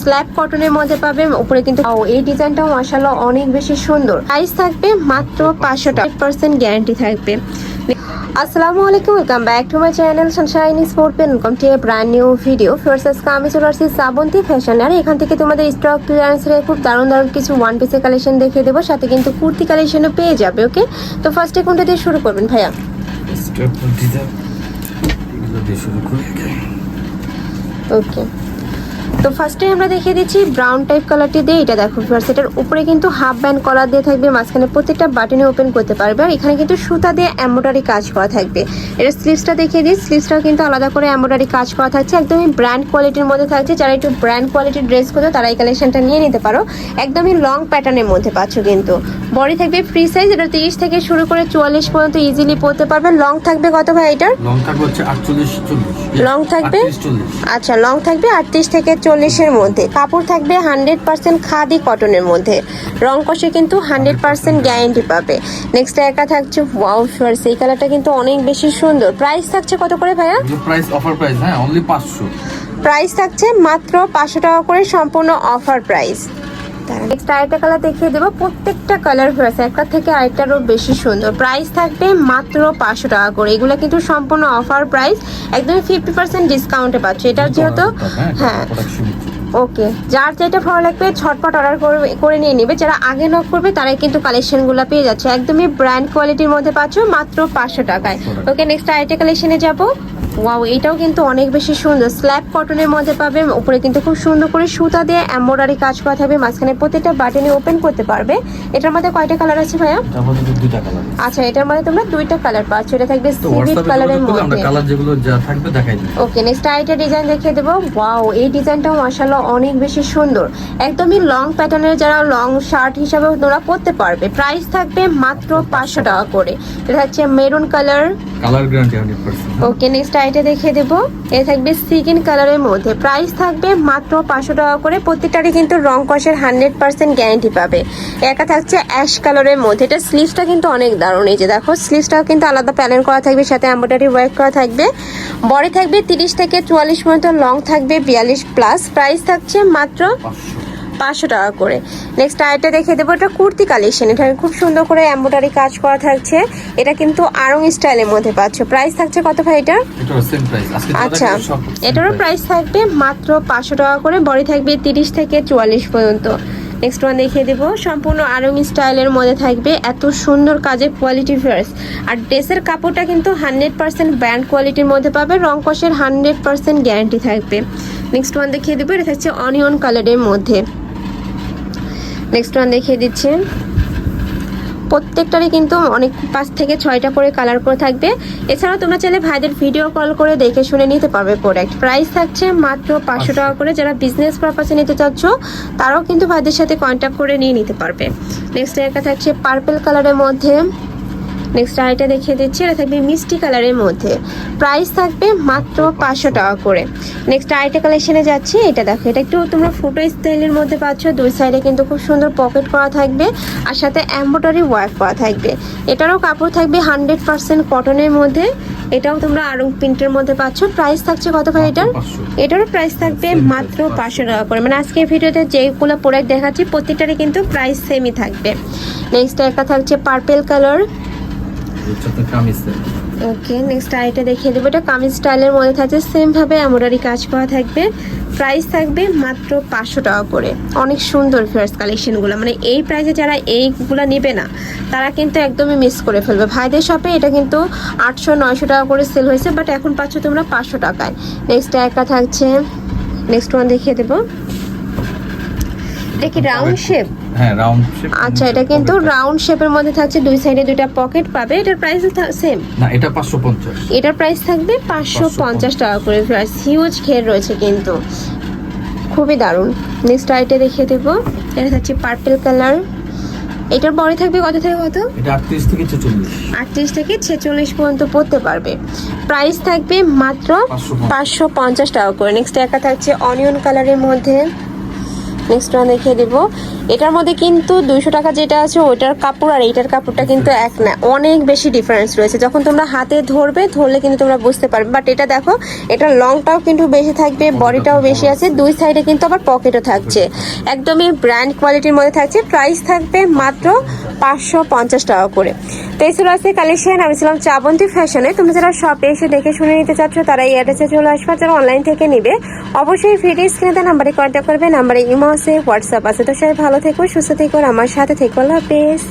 Slab কটনের মধ্যে পাবে উপরে কিন্তু এই ডিজাইনটাও মাসাল্লাহ অনেক বেশি সুন্দর। প্রাইস থাকবে মাত্র পাঁচশো টাকা। পার্সেন্ট গ্যারান্টি থাকবে। আসসালামু আলাইকুম welcome back to my channel sunshine sport pen welcome to a brand new video আজকে আমি চলে আসছি শ্রাবন্তী ফ্যাশন আর এখান থেকে তোমাদের স্টক ক্লিয়ারেন্সের খুব দারুণ দারুণ কিছু ওয়ান পিসের কালেকশন দেখিয়ে দেবো। সাথে কিন্তু কুর্তি কালেকশনও পেয়ে যাবে ওকে তো ফার্স্টে কোনটা দিয়ে শুরু করবেন ভাইয়া। ওকে তো ফার্স্টে আমরা দেখিয়ে দিচ্ছি ব্রাউন টাইপ কালারটি দিয়ে এটা দেখো ফার্স্ট এটার উপরে কিন্তু হাফ ব্যান্ড কলার দিয়ে থাকবে মাঝখানে প্রত্যেকটা বাটনে ওপেন করতে পারবে আর এখানে কিন্তু সুতা দিয়ে এমব্রয়ডারি কাজ করা থাকবে। এটা স্লিভসটা দেখিয়ে দিই স্লিভসটাও কিন্তু আলাদা করে এমব্রয়ডারি কাজ করা থাকছে একদমই ব্র্যান্ড কোয়ালিটির মধ্যে থাকছে যারা একটু ব্র্যান্ড কোয়ালিটির ড্রেস করতে তারা এই কালেকশনটা নিয়ে নিতে পারো। একদমই লং প্যাটার্নের মধ্যে পাচ্ছ কিন্তু। বডি থাকবে ফ্রি সাইজ এটা তিরিশ থেকে শুরু করে চুয়াল্লিশ পর্যন্ত ইজিলি পরতে পারবে। লং থাকবে কত ভাই এটার? লং থাকবে হচ্ছে আটচল্লিশ লং থাকবে? আচ্ছা লং থাকবে আটত্রিশ থেকে চল্লিশের মধ্যে। কাপড় থাকবে হান্ড্রেড পার্সেন্ট খাদি কটনের মধ্যে। রং কষে কিন্তু হান্ড্রেড পার্সেন্ট গ্যারেন্টি পাবে। নেক্সট একা থাকছে ওয়াও এই কালারটা কিন্তু অনেক বেশি সুন্দর। প্রাইস থাকছে কত করে ভাইয়া? প্রাইস অফার প্রাইস হ্যাঁ অনলি পাঁচশো। প্রাইস থাকছে মাত্র পাঁচশো টাকা করে সম্পূর্ণ অফার প্রাইস নেক্সট আরেকটা কালার দেখিয়ে দেবো। প্রত্যেকটা কালার হয়েছে। একটা থেকে আরেকটারও বেশি সুন্দর। প্রাইস থাকবে মাত্র পাঁচশো টাকা করে। এগুলো কিন্তু সম্পূর্ণ অফার প্রাইস একদম ফিফটি পার্সেন্ট ডিসকাউন্টে পাচ্ছ। এটা যেহেতু হ্যাঁ ওকে যার যেটা ভালো লাগবে ঝটপট অর্ডার করে নিয়ে নেবে। যারা আগে নক করবে তারাই কিন্তু কালেকশনগুলো পেয়ে যাচ্ছে। একদমই ব্র্যান্ড কোয়ালিটির মধ্যে পাচ্ছ মাত্র পাঁচশো টাকায়। ওকে নেক্সট আরেকটা কালেকশনে যাব। ওয়াও এটাও কিন্তু অনেক বেশি সুন্দর। স্ল্যাব কটনের মধ্যে পাবে উপরে কিন্তু খুব সুন্দর করে সুতা দিয়ে এমব্রয়ডারি কাজ করা থাকবে মাঝখানে প্রত্যেকটা বাটনে ওপেন করতে পারবে। এটার মধ্যে কয়টা কালার আছে ভাইয়া? আচ্ছা এটার মধ্যে তোমরা দুইটা কালার পাচ্ছ। এটা থাকবে সিভিট কালারের মধ্যে। কালার যেগুলো যা থাকবে দেখাই দিই ওকে নেক্সট আরেকটা ডিজাইন দেখিয়ে দেবো। ওয়াও এই ডিজাইনটাও মাসাল্লাহ অনেক বেশি সুন্দর। একদমই লং প্যাটার্নের যারা লং শার্ট হিসাবে তোমরা পরতে পারবে। প্রাইস থাকবে মাত্র পাঁচশো টাকা করে। এটা হচ্ছে maroon colour colour guarantee hundred percent okay next আইটা দেখিয়ে দেবো। এ থাকবে সিকিন কালারের মধ্যে। প্রাইস থাকবে মাত্র পাঁচশো টাকা করে। প্রত্যেকটারই কিন্তু রং কষের হান্ড্রেড পার্সেন্ট গ্যারান্টি পাবে। একা থাকছে অ্যাশ কালারের মধ্যে। এটা স্লিভসটা কিন্তু অনেক দারুণ। এই যে দেখো স্লিভসটাও কিন্তু আলাদা প্যানেল করা থাকবে, সাথে এম্ব্রয়ডারি ওয়ার্ক করা থাকবে। বডি থাকবে তিরিশ থেকে চুয়াল্লিশ পর্যন্ত লং থাকবে, বিয়াল্লিশ প্লাস প্রাইস থাকছে মাত্র পাঁচশো টাকা করে। নেক্সট আরেকটা দেখে দেবো এটা কুর্তি কালেকশন এটা খুব সুন্দর করে এম্ব্রয়ডারি কাজ করা থাকছে। এটা কিন্তু আরং স্টাইলের মধ্যে পাচ্ছ। প্রাইস থাকছে কত ভাই এটা আচ্ছা এটারও প্রাইস থাকবে মাত্র পাঁচশো টাকা করে বডি থাকবে তিরিশ থেকে চুয়াল্লিশ পর্যন্ত। নেক্সট ওয়ান দেখিয়ে দেবো সম্পূর্ণ আরং স্টাইলের মধ্যে থাকবে এত সুন্দর কাজের কোয়ালিটি ফেয়ার্স আর ড্রেসের কাপড়টা কিন্তু হান্ড্রেড পার্সেন্ট ব্র্যান্ড কোয়ালিটির মধ্যে পাবে রং কষের হান্ড্রেড পার্সেন্ট গ্যারান্টি থাকবে। নেক্সট ওয়ান দেখিয়ে দেবো এটা থাকছে অনিয়ন কালারের মধ্যে। নেক্সট ওয়ান দেখিয়ে দিচ্ছি। প্রত্যেকটারই কিন্তু অনেক পাঁচ থেকে ছয়টা করে কালার করে থাকবে। এছাড়াও তোমরা চাইলে ভাইদের ভিডিও কল করে দেখে শুনে নিতে পারবে প্রোডাক্ট প্রাইস থাকছে মাত্র পাঁচশো টাকা করে। যারা বিজনেস পারপাসে নিতে চাচ্ছ, তারাও কিন্তু ভাইদের সাথে কন্ট্যাক্ট করে নিয়ে নিতে পারবে। নেক্সট একটা থাকছে পার্পেল কালারের মধ্যে। নেক্সট আরেকটা দেখিয়ে দিচ্ছি এটা থাকবে মিষ্টি কালারের মধ্যে। প্রাইস থাকবে মাত্র পাঁচশো টাকা করে। নেক্সট আরেকটা কালেকশনে যাচ্ছি এটা দেখো এটা একটু তোমরা ফোটো স্টাইলের মধ্যে পাচ্ছ দুই সাইডে কিন্তু খুব সুন্দর পকেট করা থাকবে আর সাথে এম্ব্রয়ডারি ওয়ার্ক করা থাকবে। এটারও কাপড় থাকবে হান্ড্রেড পার্সেন্ট কটনের মধ্যে এটাও তোমরা আরং প্রিন্টের মধ্যে পাচ্ছ। প্রাইস থাকছে কত ভাই এটার? এটারও প্রাইস থাকবে মাত্র পাঁচশো। টাকা করে। মানে আজকের ভিডিওতে যেগুলো প্রোডাক্ট দেখাচ্ছি প্রত্যেকটারই কিন্তু প্রাইস সেমই থাকবে। নেক্সট একটা থাকছে পার্পেল কালার হচ্ছে আপনার কামিজ set। ওকে নেক্সট আইটা দেখিয়ে দেবো। এটা কামিজ স্টাইলের মধ্যে থাকছে সেম ভাবে এমব্রয়ডারি কাজ করা থাকবে। প্রাইস থাকবে মাত্র পাঁচশো টাকা করে। অনেক সুন্দর ফেয়ার্স কালেকশনগুলো মানে এই প্রাইসে যারা এইগুলো নেবে না, তারা কিন্তু একদমই মিস করে ফেলবে। ভাইদের শপে এটা কিন্তু আটশো, নয়শো টাকা করে সেল হয়েছে বাট এখন পাচ্ছ তোমরা পাঁচশো টাকায়। নেক্সট একটা থাকছে নেক্সট ওয়ান দেখিয়ে দেবো। এটা কি রাউন্ড শেপ হ্যাঁ রাউন্ড শেপ আচ্ছা এটা কিন্তু রাউন্ড শেপের মধ্যে থাকছে দুই সাইডে দুইটা পকেট পাবে। এটার প্রাইস সেম না এটা পাঁচশো পঞ্চাশ। এটার প্রাইস থাকবে পাঁচশো পঞ্চাশ টাকা করে। প্রাইস হিউজ ঘের রয়েছে কিন্তু। খুবই দারুণ। নেক্সট আইটে দেখিয়ে দেবো। এটা থাকছে পার্পেল কালার এটার বডি থাকবে কত থেকে কত? এটা আটত্রিশ থেকে ছেচল্লিশ। আটত্রিশ থেকে ছেচল্লিশ পর্যন্ত পড়তে পারবে। প্রাইস থাকবে মাত্র 550 পাঁচশো পঞ্চাশ টাকা করে। নেক্সট একা থাকছে অনিয়ন কালারের মধ্যে। নেক্সট ওয়ান দেখিয়ে দিব এটার মধ্যে কিন্তু দুইশো টাকা যেটা আছে, ওইটার কাপড় আর এইটার কাপড়টা কিন্তু এক না, অনেক বেশি ডিফারেন্স রয়েছে। যখন তোমরা হাতে ধরবে, ধরলে কিন্তু তোমরা বুঝতে পারবে। বাট এটা দেখো, এটা লংটাও কিন্তু বেশি থাকবে বডিটাও বেশি আছে। দুই সাইডে কিন্তু আবার পকেটও থাকছে। একদমই ব্র্যান্ড কোয়ালিটির মধ্যে থাকছে। প্রাইস থাকবে মাত্র পাঁচশো পঞ্চাশ টাকা করে। তো এই আছে কালেকশন আমি ছিলাম চাবন্তী ফ্যাশনে তুমি যারা শপে এসে দেখে শুনে নিতে চাচ্ছ, তারা এই অ্যাড্রেসে চলে আসবে যারা অনলাইন থেকে নিবে, অবশ্যই ভিডিও স্ক্রিনে নাম্বারে কন্ট্যাক্ট করবে। নাম্বারে ইমো আছে হোয়াটসঅ্যাপ আছে। তো সবাই ভালো থেকো, সুস্থ থেকো আমার সাথে থেকো। আল্লাহ হাফেজ।